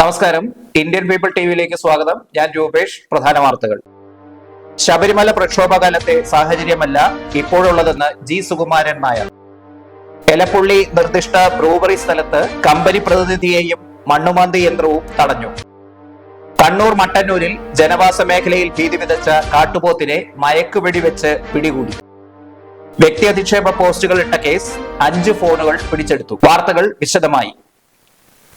നമസ്കാരം. Indian people ടിവിയിലേക്ക് സ്വാഗതം. ഞാൻ രൂപേഷ് പ്രധാന വാർത്തകൾ. ശബരിമല പ്രക്ഷോഭകാലത്തെ സാഹചര്യമല്ല ഇപ്പോഴുള്ളതെന്ന് ജി സുകുമാരൻ നായർ. എലപ്പുള്ളി നിർദ്ദിഷ്ട ബ്രൂവറി സ്ഥലത്ത് കമ്പനി പ്രതിനിധിയെയും മണ്ണുമാന്തി യന്ത്രവും തടഞ്ഞു. കണ്ണൂർ മട്ടന്നൂരിൽ ജനവാസ മേഖലയിൽ ഭീതി വിതച്ച കാട്ടുപോത്തിനെ മയക്കുവെടി വെച്ച് പിടികൂടി. വ്യക്തി അധിക്ഷേപ പോസ്റ്റുകൾ ഇട്ട കേസ് അഞ്ച് ഫോണുകൾ പിടിച്ചെടുത്തു. വാർത്തകൾ വിശദമായി.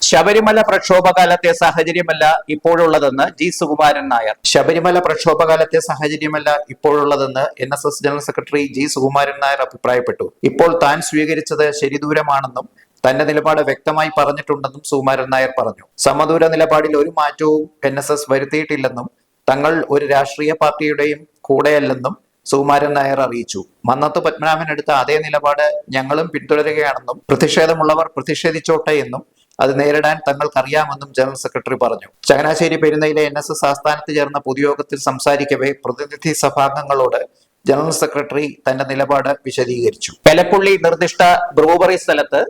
ശബരിമല പ്രക്ഷോഭകാലത്തെ സാഹചര്യമല്ല ഇപ്പോഴുള്ളതെന്ന് ജി സുകുമാരൻ നായർ. ശബരിമല പ്രക്ഷോഭകാലത്തെ സാഹചര്യമല്ല ഇപ്പോഴുള്ളതെന്ന് N S S general secretary G Sukumaran Nair അഭിപ്രായപ്പെട്ടു. ഇപ്പോൾ താൻ സ്വീകരിച്ചത് ശരിദൂരമാണെന്നും തന്റെ നിലപാട് വ്യക്തമായി പറഞ്ഞിട്ടുണ്ടെന്നും സുകുമാരൻ നായർ പറഞ്ഞു. സമദൂര നിലപാടിൽ ഒരു മാറ്റവും എൻ എസ് എസ് വരുത്തിയിട്ടില്ലെന്നും തങ്ങൾ ഒരു രാഷ്ട്രീയ പാർട്ടിയുടെയും കൂടെയല്ലെന്നും സുകുമാരൻ നായർ അറിയിച്ചു. മന്നത്ത് പത്മനാഭൻ എടുത്ത അതേ നിലപാട് ഞങ്ങളും പിന്തുടരുകയാണെന്നും പ്രതിഷേധമുള്ളവർ പ്രതിഷേധിച്ചോട്ടെ എന്നും അത് നേരിടാൻ തങ്ങൾക്കറിയാമെന്നും ജനറൽ സെക്രട്ടറി പറഞ്ഞു. ചങ്ങനാശ്ശേരി പെരുന്നയിലെ എൻ എസ് എസ് ആസ്ഥാനത്ത് ചേർന്ന പൊതുയോഗത്തിൽ സംസാരിക്കവേ പ്രതിനിധി സഭാംഗങ്ങളോട് ജനറൽ സെക്രട്ടറി തന്റെ നിലപാട് വിശദീകരിച്ചു. പെലപ്പുള്ളി നിർദ്ദിഷ്ട ബ്രൂവറി സ്ഥലത്ത്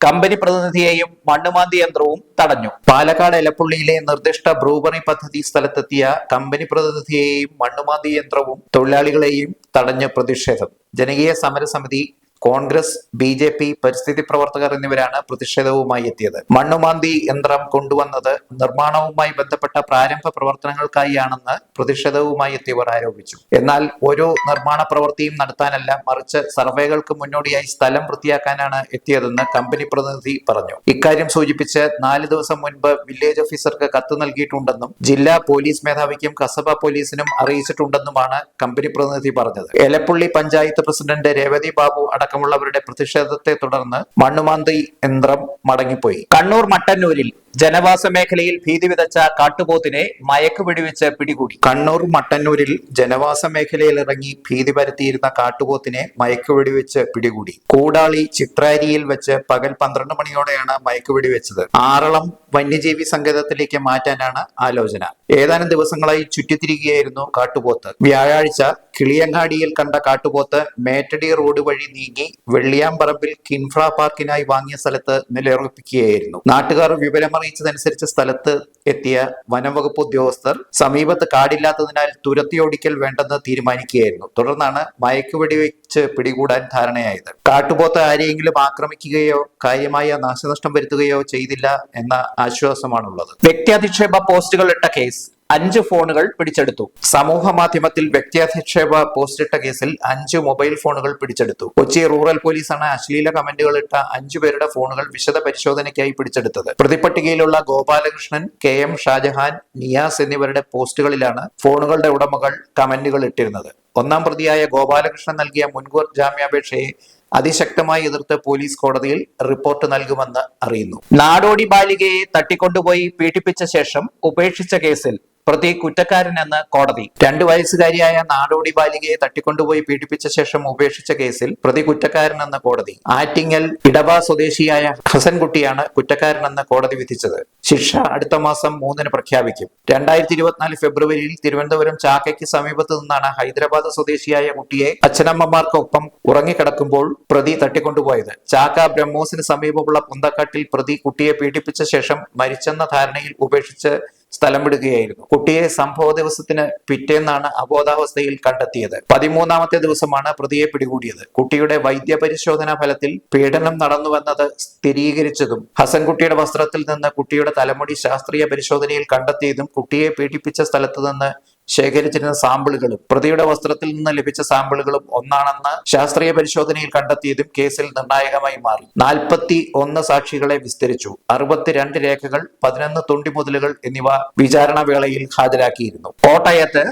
കമ്പനി പ്രതിനിധിയെയും മണ്ണുമാന്തി യന്ത്രവും തടഞ്ഞു. പാലക്കാട് എലപ്പുള്ളിയിലെ നിർദ്ദിഷ്ട ബ്രൂവറി പദ്ധതി സ്ഥലത്തെത്തിയ കമ്പനി പ്രതിനിധിയെയും മണ്ണുമാന്തി യന്ത്രവും തൊഴിലാളികളെയും തടഞ്ഞ് പ്രതിഷേധം. ജനകീയ സമരസമിതി കോൺഗ്രസ് ബി ജെ പി പരിസ്ഥിതി പ്രവർത്തകർ എന്നിവരാണ് പ്രതിഷേധവുമായി എത്തിയത്. മണ്ണുമാന്തി യന്ത്രം കൊണ്ടുവന്നത് നിർമ്മാണവുമായി ബന്ധപ്പെട്ട പ്രാരംഭ പ്രവർത്തനങ്ങൾക്കായിയാണെന്ന് പ്രതിഷേധവുമായി എത്തിയവർ ആരോപിച്ചു. എന്നാൽ ഒരു നിർമ്മാണ പ്രവൃത്തിയും നടത്താനല്ല മറിച്ച് സർവേകൾക്ക് മുന്നോടിയായി സ്ഥലം വൃത്തിയാക്കാനാണ് എത്തിയതെന്ന് കമ്പനി പ്രതിനിധി പറഞ്ഞു. ഇക്കാര്യം സൂചിപ്പിച്ച് നാല് ദിവസം മുൻപ് വില്ലേജ് ഓഫീസർക്ക് കത്ത് നൽകിയിട്ടുണ്ടെന്നും ജില്ലാ പോലീസ് മേധാവിക്കും കസബ പോലീസിനും അറിയിച്ചിട്ടുണ്ടെന്നുമാണ് കമ്പനി പ്രതിനിധി പറഞ്ഞത്. എലപ്പുള്ളി പഞ്ചായത്ത് പ്രസിഡന്റ് രേവതി ബാബു അടക്കമുള്ളവരുടെ പ്രതിഷേധത്തെ തുടർന്ന് മണ്ണുമാന്തി യന്ത്രം മടങ്ങിപ്പോയി. കണ്ണൂർ മട്ടന്നൂരിൽ ജനവാസ മേഖലയിൽ ഭീതി വിതച്ച കാട്ടുപോത്തിനെ മയക്കുവെടിവെച്ച് പിടികൂടി. കണ്ണൂർ മട്ടന്നൂരിൽ ജനവാസ മേഖലയിൽ ഇറങ്ങി ഭീതി പരത്തിയിരുന്ന കാട്ടുപോത്തിനെ മയക്കുവെടിവെച്ച് പിടികൂടി. കൂടാളി ചിത്രാരിയിൽ വെച്ച് പകൽ പന്ത്രണ്ട് മണിയോടെയാണ് മയക്കു വെടിവെച്ചത്. ആറളം വന്യജീവി സങ്കേതത്തിലേക്ക് മാറ്റാനാണ് ആലോചന. ഏതാനും ദിവസങ്ങളായി ചുറ്റിത്തിരിക്കുകയായിരുന്നു കാട്ടുപോത്ത്. വ്യാഴാഴ്ച കിളിയങ്ങാടിയിൽ കണ്ട കാട്ടുപോത്ത് മേറ്റടി റോഡ് വഴി നീങ്ങി വെള്ളിയാമ്പറമ്പിൽ കിൻഫ്ര പാർക്കിനായി വാങ്ങിയ സ്ഥലത്ത് നിലയുറപ്പിക്കുകയായിരുന്നു. നാട്ടുകാർ വിവരമറിയിച്ചതനുസരിച്ച് സ്ഥലത്ത് എത്തിയ വനംവകുപ്പ് ഉദ്യോഗസ്ഥർ സമീപത്ത് കാടില്ലാത്തതിനാൽ തുരത്തിയോടിക്കൽ വേണ്ടെന്ന് തീരുമാനിക്കുകയായിരുന്നു. തുടർന്നാണ് മയക്കുവെടി വെച്ച് പിടികൂടാൻ ധാരണയായത്. കാട്ടുപോത്ത് ആരെയെങ്കിലും ആക്രമിക്കുകയോ കാര്യമായ നാശനഷ്ടം വരുത്തുകയോ ചെയ്തില്ല എന്ന ആശ്വാസമാണുള്ളത്. വ്യക്തിയധിക്ഷേപ പോസ്റ്റുകൾ ഇട്ട കേസ് അഞ്ച് ഫോണുകൾ പിടിച്ചെടുത്തു. സമൂഹ മാധ്യമത്തിൽ വ്യക്തിയധിക്ഷേപ പോസ്റ്റിട്ട കേസിൽ അഞ്ച് മൊബൈൽ ഫോണുകൾ പിടിച്ചെടുത്തു. കൊച്ചി റൂറൽ പോലീസാണ് അശ്ലീല കമന്റുകൾ ഇട്ട അഞ്ചു പേരുടെ ഫോണുകൾ വിശദ പരിശോധനയ്ക്കായി പിടിച്ചെടുത്തത്. പ്രതിപട്ടികയിലുള്ള ഗോപാലകൃഷ്ണൻ കെ എം ഷാജഹാൻ നിയാസ് എന്നിവരുടെ പോസ്റ്റുകളിലാണ് ഫോണുകളുടെ ഉടമകൾ കമന്റുകൾ ഇട്ടിരുന്നത്. ഒന്നാം പ്രതിയായ ഗോപാലകൃഷ്ണൻ നൽകിയ മുൻകൂർ ജാമ്യാപേക്ഷയെ അതിശക്തമായി എതിർത്ത് പോലീസ് കോടതിയിൽ റിപ്പോർട്ട് നൽകുമെന്ന് അറിയുന്നു. നാടോടി ബാലികയെ തട്ടിക്കൊണ്ടുപോയി പീഡിപ്പിച്ച ശേഷം ഉപേക്ഷിച്ച കേസിൽ പ്രതി കുറ്റക്കാരനെന്ന് കോടതി. രണ്ടു വയസ്സുകാരിയായ നാടോടി ബാലികയെ തട്ടിക്കൊണ്ടുപോയി പീഡിപ്പിച്ച ശേഷം ഉപേക്ഷിച്ച കേസിൽ പ്രതി കുറ്റക്കാരനെന്ന് കോടതി. ആറ്റിങ്ങൽ ഇടവ സ്വദേശിയായ ഹസൻകുട്ടിയാണ് കുറ്റക്കാരനെന്ന് കോടതി വിധിച്ചത്. ശിക്ഷ അടുത്ത മാസം മൂന്നിന് പ്രഖ്യാപിക്കും. രണ്ടായിരത്തി ഇരുപത്തിനാല് ഫെബ്രുവരിയിൽ തിരുവനന്തപുരം ചാക്കയ്ക്ക് സമീപത്ത് നിന്നാണ് ഹൈദരാബാദ് സ്വദേശിയായ കുട്ടിയെ അച്ഛനമ്മമാർക്കൊപ്പം ഉറങ്ങിക്കിടക്കുമ്പോൾ പ്രതി തട്ടിക്കൊണ്ടുപോയത്. ചാക്ക ബ്രഹ്മോസിന് സമീപമുള്ള പൊന്തക്കാട്ടിൽ പ്രതി കുട്ടിയെ പീഡിപ്പിച്ച ശേഷം മരിച്ചെന്ന ധാരണയിൽ ഉപേക്ഷിച്ച് സ്ഥലം വിടുകയായിരുന്നു. കുട്ടിയെ സംഭവ ദിവസത്തിന് പിറ്റേന്നാണ് അബോധാവസ്ഥയിൽ കണ്ടെത്തിയത്. പതിമൂന്നാമത്തെ ദിവസമാണ് പ്രതിയെ പിടികൂടിയത്. കുട്ടിയുടെ വൈദ്യപരിശോധനാ ഫലത്തിൽ പീഡനം നടന്നുവെന്നത് സ്ഥിരീകരിച്ചതും ഹസൻകുട്ടിയുടെ വസ്ത്രത്തിൽ നിന്ന് കുട്ടിയുടെ തലമുടി ശാസ്ത്രീയ പരിശോധനയിൽ കണ്ടെത്തിയതും കുട്ടിയെ പീഡിപ്പിച്ച സ്ഥലത്ത് നിന്ന് ശേഖരിച്ചിരുന്ന സാമ്പിളുകളും പ്രതിയുടെ വസ്ത്രത്തിൽ നിന്ന് ലഭിച്ച സാമ്പിളുകളും ഒന്നാണെന്ന് ശാസ്ത്രീയ പരിശോധനയിൽ കണ്ടെത്തിയതും കേസിൽ നിർണായകമായി മാറി. നാൽപ്പത്തി ഒന്ന് സാക്ഷികളെ വിസ്തരിച്ചു. അറുപത്തിരണ്ട് രേഖകൾ പതിനൊന്ന് തുണ്ടിമുതലുകൾ എന്നിവ വിചാരണ വേളയിൽ ഹാജരാക്കിയിരുന്നു. കോട്ടയത്ത്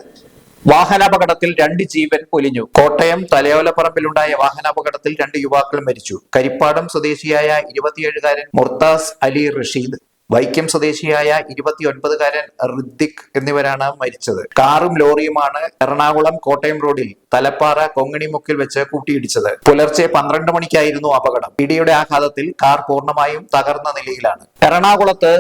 വാഹനാപകടത്തിൽ രണ്ട് ജീവൻ പൊലിഞ്ഞു. കോട്ടയം തലയോലപ്പറമ്പിലുണ്ടായ വാഹനാപകടത്തിൽ രണ്ട് യുവാക്കൾ മരിച്ചു. കരിപ്പാടം സ്വദേശിയായ ഇരുപത്തിയേഴുകാരൻ മുർത്താസ് അലി റഷീദ് വൈക്കം സ്വദേശിയായ ഇരുപത്തിയൊൻപതുകാരൻ ഋദ്ദിഖ് എന്നിവരാണ് മരിച്ചത്. കാറും ലോറിയുമാണ് എറണാകുളം കോട്ടയം റോഡിൽ തലപ്പാറ കൊങ്ങണിമുക്കിൽ വെച്ച് കൂട്ടിയിടിച്ചത്. പുലർച്ചെ പന്ത്രണ്ട് മണിക്കായിരുന്നു അപകടം. ഇടിയുടെ ആഘാതത്തിൽ കാർ പൂർണമായും തകർന്ന നിലയിലാണ്. എറണാകുളത്ത്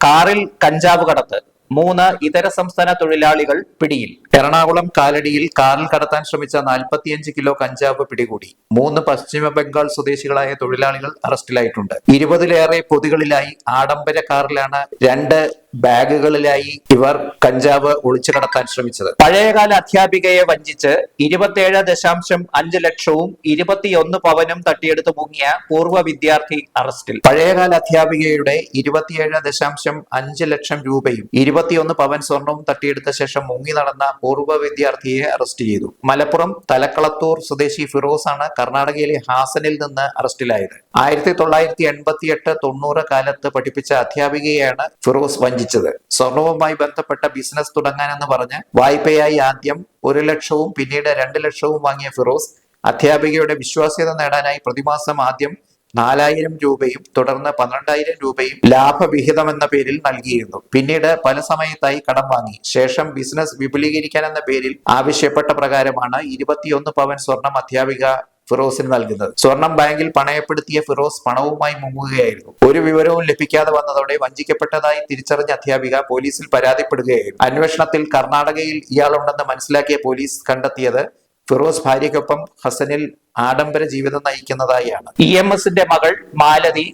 കാറിൽ കഞ്ചാവ് കടത്ത് മൂന്ന് ഇതര സംസ്ഥാന തൊഴിലാളികൾ പിടിയിൽ. എറണാകുളം കാലടിയിൽ കാറിൽ കടത്താൻ ശ്രമിച്ച നാൽപ്പത്തിയഞ്ച് കിലോ കഞ്ചാവ് പിടികൂടി. മൂന്ന് പശ്ചിമ ബംഗാൾ സ്വദേശികളായ തൊഴിലാളികൾ അറസ്റ്റിലായിട്ടുണ്ട്. ഇരുപതിലേറെ പൊതികളിലായി ആഡംബര കാറിലാണ് രണ്ട് ബാഗുകളിലായി ഇവർ കഞ്ചാവ് ഒളിച്ചു കടത്താൻ ശ്രമിച്ചത്. പഴയകാല അധ്യാപികയെ വഞ്ചിച്ച് ഇരുപത്തിയേഴ് ദശാംശം അഞ്ച് ലക്ഷവും ഇരുപത്തിയൊന്ന് പവനും തട്ടിയെടുത്ത് മുങ്ങിയ പൂർവ വിദ്യാർത്ഥി അറസ്റ്റിൽ. പഴയകാല അധ്യാപികയുടെ ഇരുപത്തിയേഴ് ദശാംശം അഞ്ച് ലക്ഷം രൂപയും ഇരുപത്തിയൊന്ന് പവൻ സ്വർണവും തട്ടിയെടുത്ത ശേഷം മുങ്ങി നടന്ന പൂർവ വിദ്യാർത്ഥിയെ അറസ്റ്റ് ചെയ്തു. മലപ്പുറം തലക്കളത്തൂർ സ്വദേശി ഫിറോസ് ആണ് കർണാടകയിലെ ഹാസനിൽ നിന്ന് അറസ്റ്റിലായത്. ആയിരത്തി തൊള്ളായിരത്തി എൺപത്തി എട്ട് തൊണ്ണൂറ് കാലത്ത് പഠിപ്പിച്ച അധ്യാപികയാണ് ഫിറോസ് വഞ്ചിച്ചത് സ്വർണവുമായി ബന്ധപ്പെട്ട ബിസിനസ് തുടങ്ങാനെന്ന് പറഞ്ഞ് വായ്പയായി ആദ്യം ഒരു ലക്ഷവും പിന്നീട് രണ്ട് ലക്ഷവും വാങ്ങിയ ഫിറോസ് അധ്യാപികയുടെ വിശ്വാസ്യത നേടാനായി പ്രതിമാസം ആദ്യം നാലായിരം രൂപയും തുടർന്ന് പന്ത്രണ്ടായിരം രൂപയും ലാഭവിഹിതം എന്ന പേരിൽ നൽകിയിരുന്നു. പിന്നീട് പല സമയത്തായി കടം വാങ്ങി. ശേഷം ബിസിനസ് വിപുലീകരിക്കാൻ എന്ന പേരിൽ ആവശ്യപ്പെട്ട പ്രകാരമാണ് ഇരുപത്തിയൊന്ന് പവൻ സ്വർണം അധ്യാപിക ഫിറോസിന് നൽകുന്നത്. സ്വർണം ബാങ്കിൽ പണയപ്പെടുത്തിയ ഫിറോസ് പണവുമായി മുങ്ങുകയായിരുന്നു. ഒരു വിവരവും ലഭിക്കാതെ വന്നതോടെ വഞ്ചിക്കപ്പെട്ടതായി തിരിച്ചറിഞ്ഞ അധ്യാപിക പോലീസിൽ പരാതിപ്പെടുകയായിരുന്നു. അന്വേഷണത്തിൽ കർണാടകയിൽ ഇയാളുണ്ടെന്ന് മനസ്സിലാക്കിയ പോലീസ് കണ്ടെത്തിയത് ഫിറോസ് ഭാര്യയ്ക്കൊപ്പം ഹസനിൽ ആഡംബര ജീവിതം നയിക്കുന്നതായാണ്. ഇ എം എസിന്റെ മകൾ മാലതി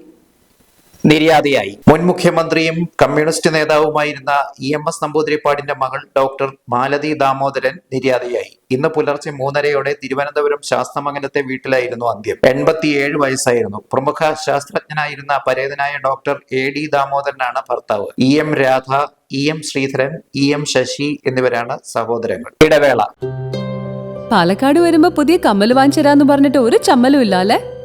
നിര്യാതയായി. മുൻ മുഖ്യമന്ത്രിയും കമ്മ്യൂണിസ്റ്റ് നേതാവുമായിരുന്ന ഇ എം എസ് നമ്പൂതിരിപ്പാടിന്റെ മകൾ ഡോക്ടർ മാലതി ദാമോദരൻ നിര്യാതയായി. ഇന്ന് പുലർച്ചെ മൂന്നരയോടെ തിരുവനന്തപുരം ശാസ്തമംഗലത്തെ വീട്ടിലായിരുന്നു അന്ത്യം. എൺപത്തിയേഴ് വയസ്സായിരുന്നു. പ്രമുഖ ശാസ്ത്രജ്ഞനായിരുന്ന പരേതനായ ഡോക്ടർ എ ഡി ദാമോദരനാണ് ഭർത്താവ്. E M Radha E M Sreedharan E M Sasi എന്നിവരാണ് സഹോദരങ്ങൾ. ഇടവേള. പാലക്കാട് വരുമ്പോ പുതിയ കമ്മൽ വാങ്ങിച്ചു പറഞ്ഞിട്ട് ഒരു ചമ്മലും ഇല്ല അല്ലെ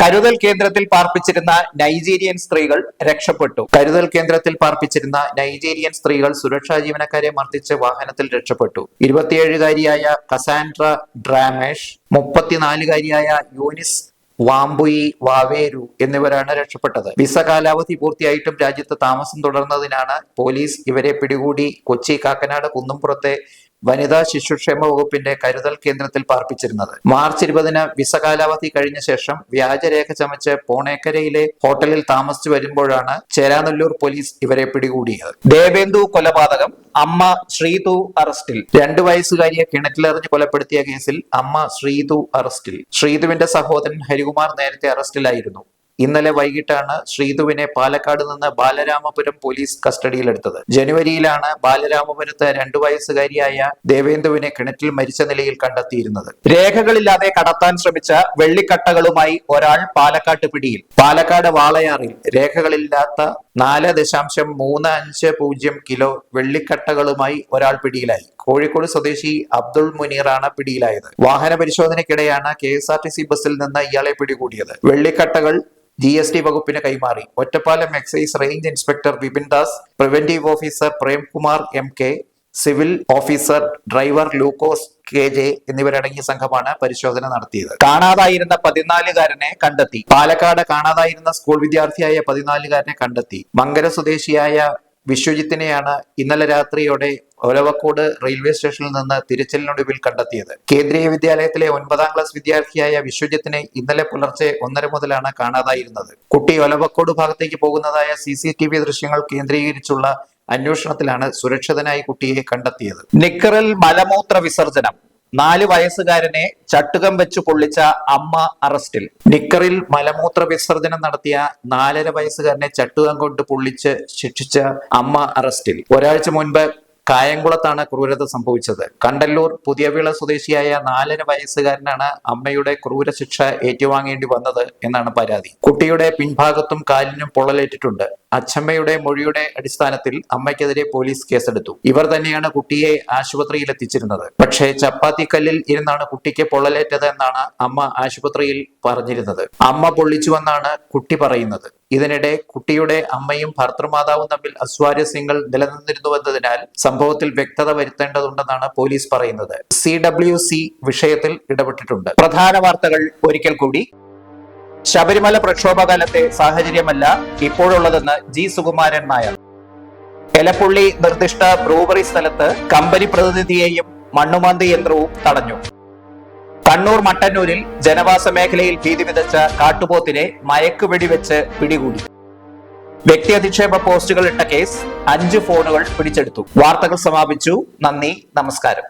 കരുതൽ കേന്ദ്രത്തിൽ പാർപ്പിച്ചിരുന്ന നൈജീരിയൻ സ്ത്രീകൾ രക്ഷപ്പെട്ടു. കരുതൽ കേന്ദ്രത്തിൽ പാർപ്പിച്ചിരുന്ന നൈജീരിയൻ സ്ത്രീകൾ സുരക്ഷാ ജീവനക്കാരെ മർദ്ദിച്ച് വാഹനത്തിൽ രക്ഷപ്പെട്ടു. ഇരുപത്തിയേഴുകാരിയായ കസാൻഡ്ര ഡ്രാമേഷ് മുപ്പത്തിനാലുകാരിയായ യൂനിസ് വാമ്പുയി വാവേരു എന്നിവരാണ് രക്ഷപ്പെട്ടത്. വിസ കാലാവധി പൂർത്തിയായിട്ടും രാജ്യത്ത് താമസം തുടർന്നതിനാണ് പോലീസ് ഇവരെ പിടികൂടി കൊച്ചി കാക്കനാട് കുന്നുംപുറത്തെ വനിതാ ശിശുക്ഷേമ വകുപ്പിന്റെ കരുതൽ കേന്ദ്രത്തിൽ പാർപ്പിച്ചിരുന്നത്. മാർച്ച് ഇരുപതിന് വിസ കാലാവധി കഴിഞ്ഞ ശേഷം വ്യാജരേഖ ചമച്ച് പോണേക്കരയിലെ ഹോട്ടലിൽ താമസിച്ചു വരുമ്പോഴാണ് ചേരാനല്ലൂർ പോലീസ് ഇവരെ പിടികൂടിയത്. ദേവേന്ദു കൊലപാതകം അമ്മ ശ്രീതു അറസ്റ്റിൽ. രണ്ടു വയസ്സുകാരിയെ കിണറ്റിലെറിഞ്ഞ് കൊലപ്പെടുത്തിയ കേസിൽ അമ്മ ശ്രീതു അറസ്റ്റിൽ. ശ്രീതുവിന്റെ സഹോദരൻ ഹരികുമാർ നേരത്തെ അറസ്റ്റിലായിരുന്നു. ഇന്നലെ വൈകിട്ടാണ് ശ്രീതുവിനെ പാലക്കാട് നിന്ന് ബാലരാമപുരം പോലീസ് കസ്റ്റഡിയിലെടുത്തത്. ജനുവരിയിലാണ് ബാലരാമപുരത്ത് രണ്ടു വയസ്സുകാരിയായ ദേവേന്ദുവിനെ കിണറ്റിൽ മരിച്ച നിലയിൽ കണ്ടെത്തിയിരുന്നത്. രേഖകളില്ലാതെ കടത്താൻ ശ്രമിച്ച വെള്ളിക്കട്ടകളുമായി ഒരാൾ പാലക്കാട്ട് പിടിയിൽ. പാലക്കാട് വാളയാറിൽ രേഖകളില്ലാത്ത നാല് ദശാംശം മൂന്ന് അഞ്ച് പൂജ്യം കിലോ വെള്ളിക്കട്ടകളുമായി ഒരാൾ പിടിയിലായി. കോഴിക്കോട് സ്വദേശി അബ്ദുൾ മുനീറാണ് പിടിയിലായത്. വാഹന പരിശോധനയ്ക്കിടെയാണ് K S R T C ബസ്സിൽ നിന്ന് ഇയാളെ പിടികൂടിയത്. വെള്ളിക്കട്ടകൾ ജി എസ് ടി വകുപ്പിന് കൈമാറി. Ottapalam excise range inspector Vipin Das preventive officer Premkumar M K civil officer driver Lukose K J എന്നിവരടങ്ങിയ സംഘമാണ് പരിശോധന നടത്തിയത്. കാണാതായിരുന്ന പതിനാലുകാരനെ കണ്ടെത്തി. പാലക്കാട് കാണാതായിരുന്ന സ്കൂൾ വിദ്യാർത്ഥിയായ പതിനാലുകാരനെ കണ്ടെത്തി. മങ്കര സ്വദേശിയായ വിശ്വജിത്തിനെയാണ് ഇന്നലെ രാത്രിയോടെ ഒലവക്കോട് റെയിൽവേ സ്റ്റേഷനിൽ നിന്ന് തിരച്ചിലിനൊടുവിൽ കണ്ടെത്തിയത്. കേന്ദ്രീയ വിദ്യാലയത്തിലെ ഒൻപതാം ക്ലാസ് വിദ്യാർത്ഥിയായ വിശ്വജിത്തിനെ ഇന്നലെ പുലർച്ചെ ഒന്നര മുതലാണ് കാണാതായിരുന്നത്. കുട്ടി ഒലവക്കോട് ഭാഗത്തേക്ക് പോകുന്നതായ സി ദൃശ്യങ്ങൾ കേന്ദ്രീകരിച്ചുള്ള അന്വേഷണത്തിലാണ് സുരക്ഷിതനായി കുട്ടിയെ കണ്ടെത്തിയത്. നിക്കറിൽ മലമൂത്ര വിസർജനം. നാല് വയസ്സുകാരനെ ചട്ടുകം വെച്ച് പൊള്ളിച്ച അമ്മ അറസ്റ്റിൽ. നിക്കറിൽ മലമൂത്ര വിസർജനം നടത്തിയ നാലര വയസ്സുകാരനെ ചട്ടുകം കൊണ്ട് പൊള്ളിച്ച് ശിക്ഷിച്ച അമ്മ അറസ്റ്റിൽ. ഒരാഴ്ച മുൻപ് കായംകുളത്താണ് ക്രൂരത സംഭവിച്ചത്. കണ്ടല്ലൂർ പുതിയവിള സ്വദേശിയായ നാലര വയസ്സുകാരനാണ് അമ്മയുടെ ക്രൂരശിക്ഷ ഏറ്റുവാങ്ങേണ്ടി വന്നത് എന്നാണ് പരാതി. കുട്ടിയുടെ പിൻഭാഗത്തും കാലിനും പൊള്ളലേറ്റിട്ടുണ്ട്. അച്ഛമ്മയുടെ മൊഴിയുടെ അടിസ്ഥാനത്തിൽ അമ്മയ്ക്കെതിരെ പോലീസ് കേസെടുത്തു. ഇവർ തന്നെയാണ് കുട്ടിയെ ആശുപത്രിയിൽ എത്തിച്ചിരുന്നത് പക്ഷേ ചപ്പാത്തിക്കല്ലിൽ ഇരുന്നാണ് കുട്ടിക്ക് പൊള്ളലേറ്റത് എന്നാണ് അമ്മ ആശുപത്രിയിൽ പറഞ്ഞിരുന്നത്. അമ്മ പൊള്ളിച്ചുവെന്നാണ് കുട്ടി പറയുന്നത്. ഇതിനിടെ കുട്ടിയുടെ അമ്മയും ഭർത്തൃമാതാവും തമ്മിൽ അസ്വാരസ്യങ്ങൾ നിലനിന്നിരുന്നുവെന്നതിനാൽ സംഭവത്തിൽ വ്യക്തത വരുത്തേണ്ടതുണ്ടെന്നാണ് പോലീസ് പറയുന്നത്. സി ഡബ്ല്യു സി വിഷയത്തിൽ ഇടപെട്ടിട്ടുണ്ട്. പ്രധാന വാർത്തകൾ ഒരിക്കൽ കൂടി. ശബരിമല പ്രക്ഷോഭകാലത്തെ സാഹചര്യമല്ല ഇപ്പോഴുള്ളതെന്ന് ജി സുകുമാരൻ നായർ. എലപ്പുള്ളി നിർദ്ദിഷ്ട ബ്രൂവറി സ്ഥലത്ത് കമ്പനി പ്രതിനിധിയെയും മണ്ണുമാന്തി യന്ത്രവും തടഞ്ഞു. കണ്ണൂർ മട്ടന്നൂരിൽ ജനവാസ മേഖലയിൽ ഭീതി വിതച്ച കാട്ടുപോത്തിനെ മയക്കുവെടി വെടിവെച്ച് പിടികൂടി. വ്യക്തി അധിക്ഷേപ പോസ്റ്റുകൾ ഇട്ട കേസ് അഞ്ച് ഫോണുകൾ പിടിച്ചെടുത്തു. വാർത്തകൾ സമാപിച്ചു. നന്ദി നമസ്കാരം.